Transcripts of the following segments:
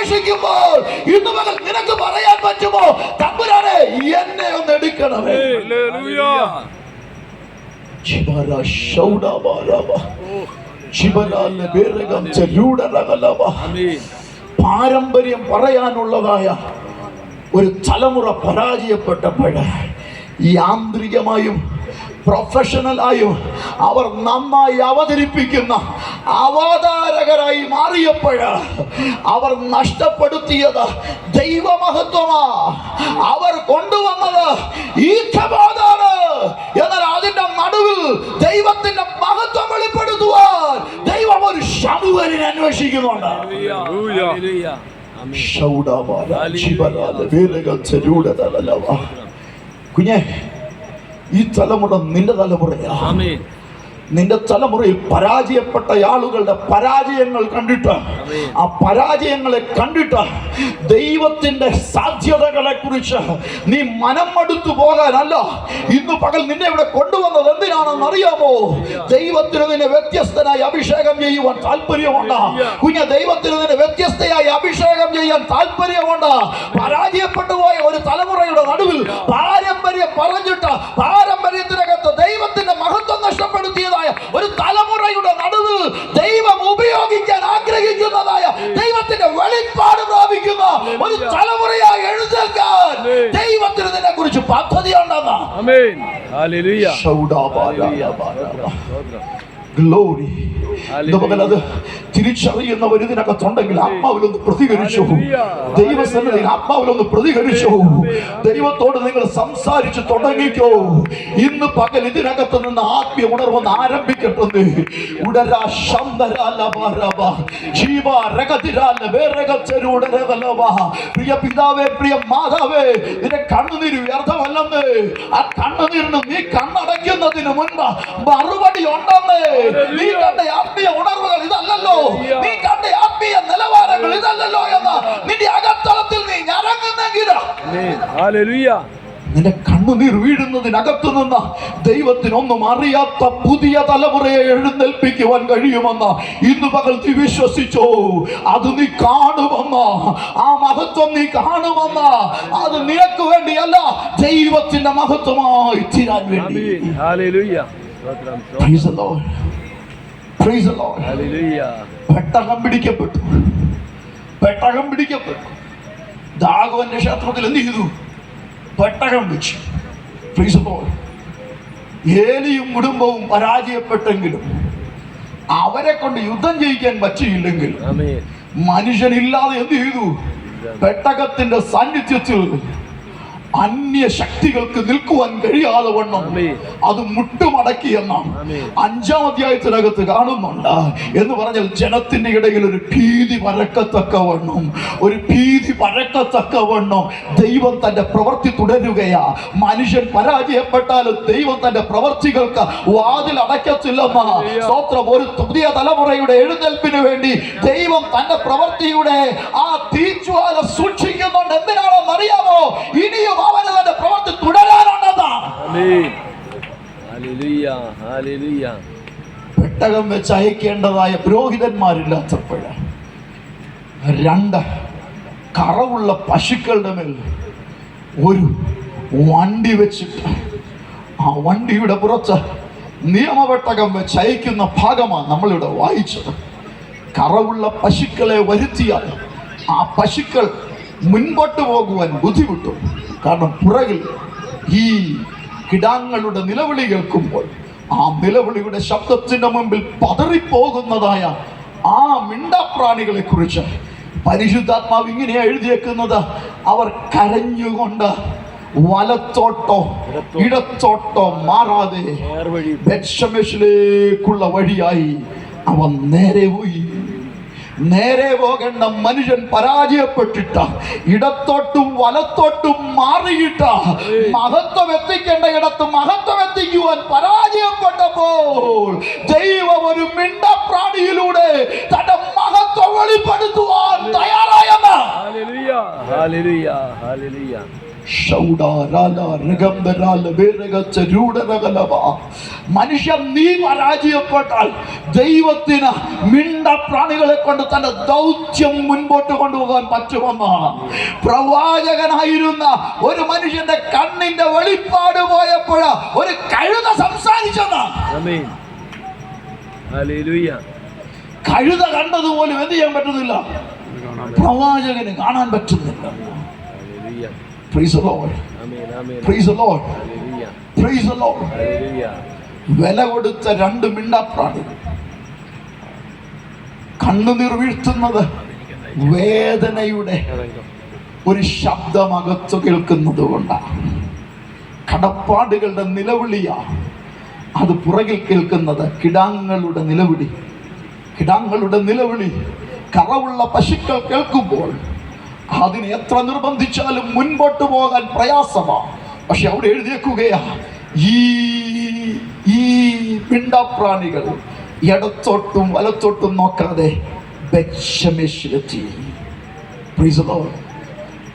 അന്വേഷിക്കുമ്പോൾ ഇന്ന് മകൾ നിനക്ക് പറയാൻ പറ്റുമോ? തമ്പുരാനെ എന്നെ ഒന്ന് എടുക്കണമേ. പാരമ്പര്യം പറയാനുള്ളതായ ഒരു തലമുറ പരാജയപ്പെട്ടപ്പോൾ യാന്ത്രികമായും പ്രൊഫഷണലായും അവർ നന്നായി അവതരിപ്പിക്കുന്ന അവതാരകരായി മാറിയപ്പോൾ അവർ നഷ്ടപ്പെടുത്തിയത് ദൈവമഹത്വമാ. അവർ കൊണ്ടുവന്നത് ഈക്ഷബോധാണ് എന്നാൽ അതിന്റെ നടുവിൽ ദൈവത്തിന്റെ മഹത്വം വെളിപ്പെടുത്തുവാൻ ദൈവം ഒരു ശമുവലിനെ അന്വേഷിക്കുന്നുണ്ട്. കുഞ്ഞെ ഈ തലമുറ നിന്റെ തലമുറയാണ് നിന്റെ തലമുറയിൽ പരാജയപ്പെട്ട ആളുകളുടെ പരാജയങ്ങൾ കണ്ടിട്ട് ആ പരാജയങ്ങളെ കണ്ടിട്ട് ദൈവത്തിന്റെ സാധ്യതകളെ കുറിച്ച് നീ മനം മടുത്തു പോകാനല്ല. ഇന്ന് പകൽ നിന്നെ ഇവിടെ കൊണ്ടുവന്നത് എന്തിനാണെന്ന് അറിയാമോ? ദൈവത്തിന് നിന്നെ വ്യത്യസ്തനായി അഭിഷേകം ചെയ്യുവാൻ താല്പര്യമുണ്ട്. കുഞ്ഞ ദൈവത്തിന് നിന്നെ വ്യത്യസ്തയായി അഭിഷേകം ചെയ്യാൻ താല്പര്യമുണ്ട്. പരാജയപ്പെട്ടു പോയ ഒരു തലമുറയുടെ നടുവിൽ പാരമ്പര്യം പറഞ്ഞിട്ട് വെളിപ്പാട് പ്രാപിക്കുന്ന. ഒരു തലമുറയായി എഴുന്നേൽക്കാൻ ദൈവത്തിന് നിന്നെ കുറിച്ച് പദ്ധതി ഉണ്ടെന്നാ ഗ്ലോറി അത് ഒരു ഇതിനകത്തുണ്ടെങ്കിൽ ആത്മാവിലൊന്ന് പ്രതികരിച്ചു. ദൈവസന്നിധിയിൽ ആത്മാവിലൊന്ന് പ്രതികരിച്ചു. ദൈവത്തോട് നിങ്ങൾ സംസാരിച്ചു തുടങ്ങിക്കോ. ഇന്ന് പകൽ ഇതിനകത്ത് നിന്ന് ആത്മീയ ഉണർവെന്ന് ആരംഭിക്കട്ടെ ഉടരാ ശംബരാലബാരബ ജീവ രഗതിരാല വേറകച്ചരൂടരവലവ പ്രിയ പിതാവേ പ്രിയ മാതാവേ നിന്റെ കണ്ണുനീര് വ്യർത്ഥമല്ലെന്ന്. ആ കണ്ണുനീരിന് നീ കണ്ണടയ്ക്കുന്നതിന് മുൻപ് മറുപടി ഉണ്ടെന്ന്. നീ കണ്ട ആത്മീയ ഉണർവുകൾ ഇതല്ലല്ലോ. നീ കണ്ട ആത്മീയ നിലവാരങ്ങൾ ഇതല്ലല്ലോ എന്ന് നിന്റെ അകത്തളത്തിൽ നീ ഞരങ്ങുന്നെങ്കിൽ നിന്റെ കണ്ണുനീർ വീഴുന്നതിനകത്തു നിന്ന് ദൈവത്തിനൊന്നും അറിയാത്ത പുതിയ തലമുറയെ എഴുന്നേൽപ്പിക്കുവാൻ കഴിയുമെന്ന് ഇന്ന് പകൽ നീ വിശ്വസിച്ചോ. അത് നീ കാണുമെന്ന് ആ മഹത്വം നീ കാണുമെന്ന്. അത് നിനക്ക് വേണ്ടിയല്ല ദൈവത്തിന്റെ മഹത്വമായി തീരാൻ വേണ്ടി. പെട്ടകം പിടിക്കപ്പെട്ടു. പെട്ടകം പിടിക്കപ്പെട്ടു. ദാഗോന്റെ ക്ഷേത്രത്തിൽ എന്ത് ചെയ്തു? പെട്ടകം വെച്ചു. Praise the Lord. ഏലിയും കുടുംബവും പരാജയപ്പെട്ടെങ്കിലും അവരെ കൊണ്ട് യുദ്ധം ചെയ്യിക്കാൻ പറ്റിയില്ലെങ്കിൽ മനുഷ്യനില്ലാതെ എന്ത് ചെയ്തു? പെട്ടകത്തിന്റെ സാന്നിധ്യത്തിൽ അന്യ ശക്തികൾക്ക് നിൽക്കുവാൻ കഴിയാതെ വണ്ണം. അത് മുട്ടുമടക്കി എന്നാണ്. അഞ്ചാം അധ്യായത്തിനകത്ത് കാണുന്നുണ്ട് എന്ന് പറഞ്ഞാൽ ജനത്തിന്റെ ഇടയിൽ ഒരു ഭീതി വരക്കത്തക്ക വണ്ണം. ഒരു ഭീതി പരക്കത്തക്ക വണ്ണം ദൈവം തന്റെ പ്രവൃത്തി തുടരുകയാ. മനുഷ്യൻ പരാജയപ്പെട്ടാലും ദൈവം തന്റെ പ്രവർത്തികൾക്ക് വാതിൽ അടയ്ക്കത്തില്ലെന്ന. സ്തോത്രം ഒരു പുതിയ തലമുറയുടെ എഴുന്നേൽപ്പിന് വേണ്ടി ദൈവം തന്റെ പ്രവൃത്തിയുടെ ആ തീച്ചുവാല സൂക്ഷിക്കുന്നുണ്ട്. എന്തിനാണെന്ന് അറിയാമോ? ഇനിയും അവന് തന്റെ പ്രവൃത്തി തുടരാനുണ്ടെന്നാ പെട്ടകം വെച്ച് അയക്കേണ്ടതായ പുരോഹിതന്മാരില്ലാത്തപ്പോഴ. രണ്ട് കറവുള്ള പശുക്കളുടെ മേൽ ഒരു വണ്ടി വെച്ചിട്ട് ആ വണ്ടിയുടെ പുറത്ത് നിയമപെട്ടകം വെച്ച് അയക്കുന്ന ഭാഗമാണ് നമ്മളിവിടെ വായിച്ചത്. കറവുള്ള പശുക്കളെ വരുത്തിയാൽ ആ പശുക്കൾ മുൻപോട്ട് പോകുവാൻ ബുദ്ധിമുട്ടും. കാരണം പുറകിൽ ഈ കിടാങ്ങളുടെ നിലവിളി കേൾക്കുമ്പോൾ ആ നിലവിളിയുടെ ശബ്ദത്തിന്റെ മുമ്പിൽ പതറിപ്പോകുന്നതായ ആ മിണ്ടാപ്രാണികളെ കുറിച്ച് പരിശുദ്ധാത്മാവ് ഇങ്ങനെ എഴുതിയേക്കുന്നത്. അവർ കരഞ്ഞുകൊണ്ട് വലത്തോട്ടോ ഇടത്തോട്ടോ മാറാതെ ബെത്ഷെമെഷിലേക്കുള്ള വഴിയായി അവൻ നേരെ പോയി. നേരെ പോകേണ്ട മനുഷ്യൻ പരാജയപ്പെട്ടിട്ട ഇടത്തോട്ടും വലത്തോട്ടും മാറിയിട്ട മഹത്വം എത്തിക്കേണ്ട ഇടത്ത് മഹത്വം എത്തിക്കുവാൻ പരാജയപ്പെട്ടപ്പോൾ ദൈവം ഒരു മിണ്ടപ്രാണിയിലൂടെ തന്റെ വെളിപ്പെടുത്തുവാൻ തയ്യാറായെന്ന്. മനുഷ്യൻ നീ പരാജയപ്പെട്ടാൽ ദൈവത്തിന് മിണ്ട പ്രാണികളെ കൊണ്ട് തന്റെ ദൗത്യം മുൻപോട്ട് കൊണ്ടുപോകാൻ പറ്റുമെന്നാണ് പ്രവാചകനായിരുന്ന ഒരു മനുഷ്യന്റെ കണ്ണിന്റെ വെളിപ്പാട് പോയപ്പോഴ ഒരു കഴുത സംസാരിച്ചെന്നാണ് കഴുത കണ്ടതുപോലും എന്ത് ചെയ്യാൻ പറ്റുന്നില്ല? പ്രവാചകന് കാണാൻ പറ്റുന്നില്ല. വില കൊടുത്ത രണ്ട് മിണ്ടാപ്രാണി. കണ്ണുനീർ വീഴ്ത്തുന്നത് വേദനയുടെ ഒരു ശബ്ദം അകത്തു കേൾക്കുന്നത് കൊണ്ടാണ്. കടപ്പാടുകളുടെ നിലവിളിയാ. അത് പുറകിൽ കേൾക്കുന്നത് കിടാങ്ങളുടെ നിലവിളി. കിടാങ്ങളുടെ നിലവിളി കറവുള്ള പശുക്കൾ കേൾക്കുമ്പോൾ അതിനെ എത്ര നിർബന്ധിച്ചാലും മുൻപോട്ട് പോകാൻ പ്രയാസമാണ് പക്ഷെ അവിടെ എഴുതിയേക്കുകയാ ഈ ഈ പിണ്ടപ്രാണികൾ ഇടത്തോട്ടും വലത്തോട്ടും നോക്കാതെ.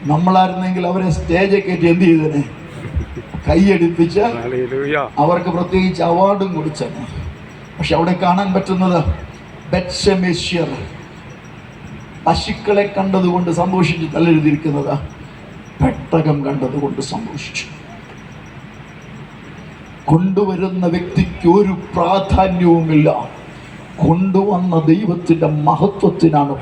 നമ്മളായിരുന്നെങ്കിൽ അവരെ സ്റ്റേജ് കയറ്റി എന്ത് ചെയ്തേനെ? കൈയടിപ്പിച്ച് അവർക്ക് പ്രത്യേകിച്ച് അവാർഡും കൊടുച്ചേനെ പക്ഷെ അവിടെ കാണാൻ പറ്റുന്നത് ബെത്ശമേശ്യർ പശുക്കളെ കണ്ടതുകൊണ്ട് സന്തോഷിച്ചു തല്ലെഴുതിയിരിക്കുന്നത് പെട്ടകം കണ്ടതുകൊണ്ട് സന്തോഷിച്ചു. കൊണ്ടുവരുന്ന വ്യക്തിക്ക് ഒരു പ്രാധാന്യവുമില്ല. കൊണ്ടുവന്ന ദൈവത്തിന്റെ മഹത്വത്തിനാണ്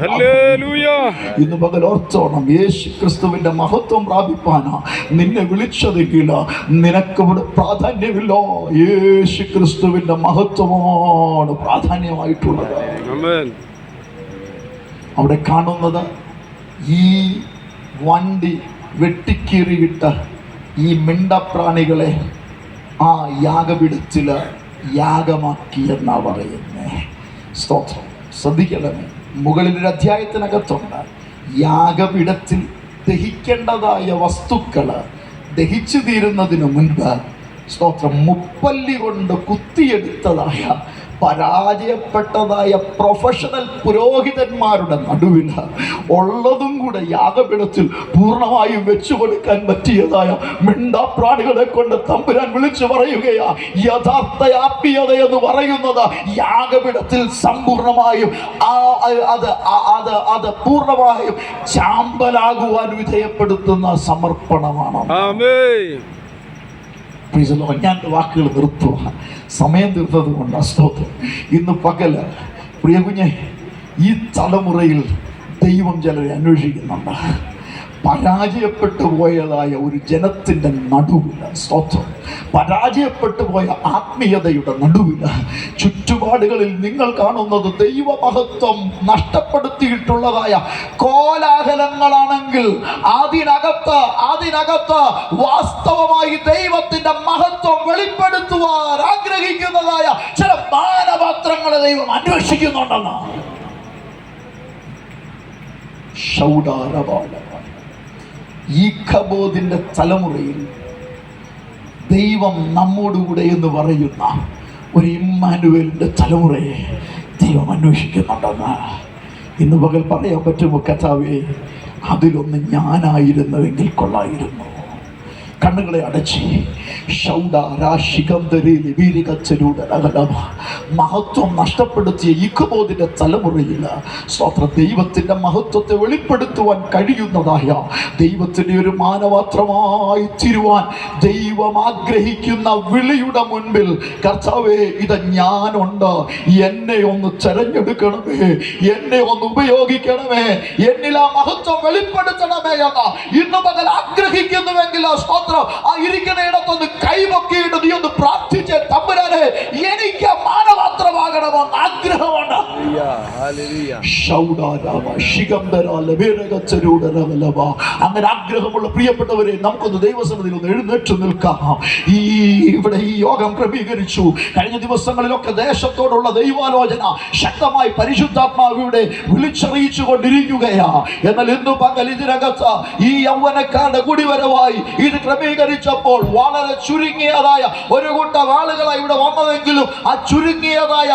ഇന്ന് പകൽ ഓർത്തോണം യേശു ക്രിസ്തുവിന്റെ മഹത്വം പ്രാപിപ്പാനാ. നിന്നെ വിളിച്ചതെങ്കിൽ നിനക്ക് ഇവിടെ പ്രാധാന്യമില്ലോ. യേശു ക്രിസ്തുവിന്റെ മഹത്വമാണ് പ്രാധാന്യമായിട്ടുള്ളത്. അവിടെ കാണുന്നത് ഈ വണ്ടി വെട്ടിക്കീറിയിട്ട് ഈ മിണ്ടപ്രാണികളെ ആ യാഗപീഠത്തിൽ യാഗമാക്കി എന്നാ പറയുന്നേ. സ്തോത്രം. ശ്രദ്ധിക്കണമേ ഒരു അധ്യായത്തിനകത്തുണ്ട്. യാഗപീഠത്തിൽ ദഹിക്കേണ്ടതായ വസ്തുക്കൾ ദഹിച്ചു തീരുന്നതിന് മുൻപ് സ്തോത്രം മുപ്പല്ലി കൊണ്ട് കുത്തിയെടുത്തതായ പരാജയപ്പെട്ടതായ പ്രൊഫഷണൽ പുരോഹിതന്മാരുടെ നടുവിൽ ഉള്ളതും കൂടെ യാഗപീഠത്തിൽ പൂർണമായും വെച്ചു കൊടുക്കാൻ പറ്റിയതായ മിണ്ടാപ്രാണികളെ കൊണ്ട് തമ്പുരാൻ വിളിച്ചു പറയുകയാ യഥാർത്ഥ ആത്മീയത എന്ന് പറയുന്നത് യാഗപീഠത്തിൽ സമ്പൂർണമായും അത് അത് അത് പൂർണമായും ചാമ്പലാകുവാൻ വിധേയപ്പെടുത്തുന്ന സമർപ്പണമാണ് Lord. ഞാൻ വാക്കുകൾ നിർത്തുക സമയം തീർത്തത് കൊണ്ട് അസ്തോത്രം. ഇന്ന് പകൽ പ്രിയ കുഞ്ഞെ ഈ തലമുറയിൽ ദൈവം ചിലരെ അന്വേഷിക്കുന്നുണ്ട്. പരാജയപ്പെട്ടു പോയതായ ഒരു ജനത്തിന്റെ നടുവിൽ സ്തോത്രം പരാജയപ്പെട്ടു പോയ ആത്മീയതയുടെ നടുവിൽ ചുറ്റുപാടുകളിൽ നിങ്ങൾ കാണുന്നത് ദൈവമഹത്വം നഷ്ടപ്പെടുത്തിയിട്ടുള്ളതായ കോലാഹലങ്ങളാണെങ്കിൽ അതിനകത്ത് അതിനകത്ത് വാസ്തവമായി ദൈവത്തിന്റെ മഹത്വം വെളിപ്പെടുത്തുവാൻ ആഗ്രഹിക്കുന്നതായ ചില മാനപാത്രങ്ങളെ ദൈവം അന്വേഷിക്കുന്നുണ്ടെന്നാണ് ഷൗഡാരബാലബാല. ഈ ഖബോദിന്റെ തലമുറയിൽ ദൈവം നമ്മോടുകൂടെ എന്ന് പറയുന്ന ഒരു ഇമ്മാനുവേലിന്റെ തലമുറയെ ദൈവം അന്വേഷിക്കുന്നുണ്ടെന്ന് ഇന്ന് പകൽ പറയാൻ പറ്റുമോ കഥാവേ അതിലൊന്ന് ഞാനായിരുന്നുവെങ്കിൽ കൊള്ളായിരുന്നു. കണ്ണുകളെ അടച്ച് മഹത്വം നഷ്ടപ്പെടുത്തിയ ഇക്കുബോധിന്റെ തലമുറയിൽ സ്വത്ര ദൈവത്തിന്റെ മഹത്വത്തെ വെളിപ്പെടുത്തുവാൻ കഴിയുന്നതായ ദൈവത്തിന്റെ ഒരു മാനപാത്രമായി തീരുവാൻ ദൈവം ആഗ്രഹിക്കുന്ന വിളിയുടെ മുൻപിൽ കർത്താവേ ഇത് ഞാനുണ്ട്. എന്നെ ഒന്ന് തെരഞ്ഞെടുക്കണമേ. എന്നെ ഒന്ന് ഉപയോഗിക്കണമേ. എന്നിൽ ആ മഹത്വം വെളിപ്പെടുത്തണമേ എന്ന് ഇന്ന് പകൽ ആഗ്രഹിക്കുന്നുവെങ്കിൽ ആ സ്തോത്രം ആ ഇരിക്കുന്ന ഇടത്തൊന്ന് കൈപൊക്കിയിട്ട് നീ ഒന്ന് പ്രാർത്ഥിച്ച് തമ്പുരാനെ എനിക്ക് മാനപാത്രമാകണമെന്ന് ആഗ്രഹമുണ്ട്. അങ്ങനെ ആഗ്രഹമുള്ള പ്രിയപ്പെട്ടവരെ നമുക്കൊന്ന് ദൈവസന്നിധിയിൽ ഒന്ന് എഴുന്നേറ്റ് നിൽക്കാം. ഈ ഇവിടെ ഈ യോഗം ക്രമീകരിച്ചു. കഴിഞ്ഞ ദിവസങ്ങളിലൊക്കെ ദേശത്തോടുള്ള ദൈവാലോചന ശക്തമായി പരിശുദ്ധാത്മാവിയുടെ വിളിച്ചറിയിച്ചു കൊണ്ടിരിക്കുകയാ എന്നാൽ ഇന്ന് പകൽ ഇതിനകത്ത് ഈ യൗവനക്കാരുടെ കുടിവരവായി ഇത് ക്രമീകരിച്ചപ്പോൾ വളരെ ചുരുങ്ങിയതായ ഒരു കൂട്ടം ആളുകളായി ഇവിടെ വന്നതെങ്കിലും ആ ചുരുങ്ങിയതായ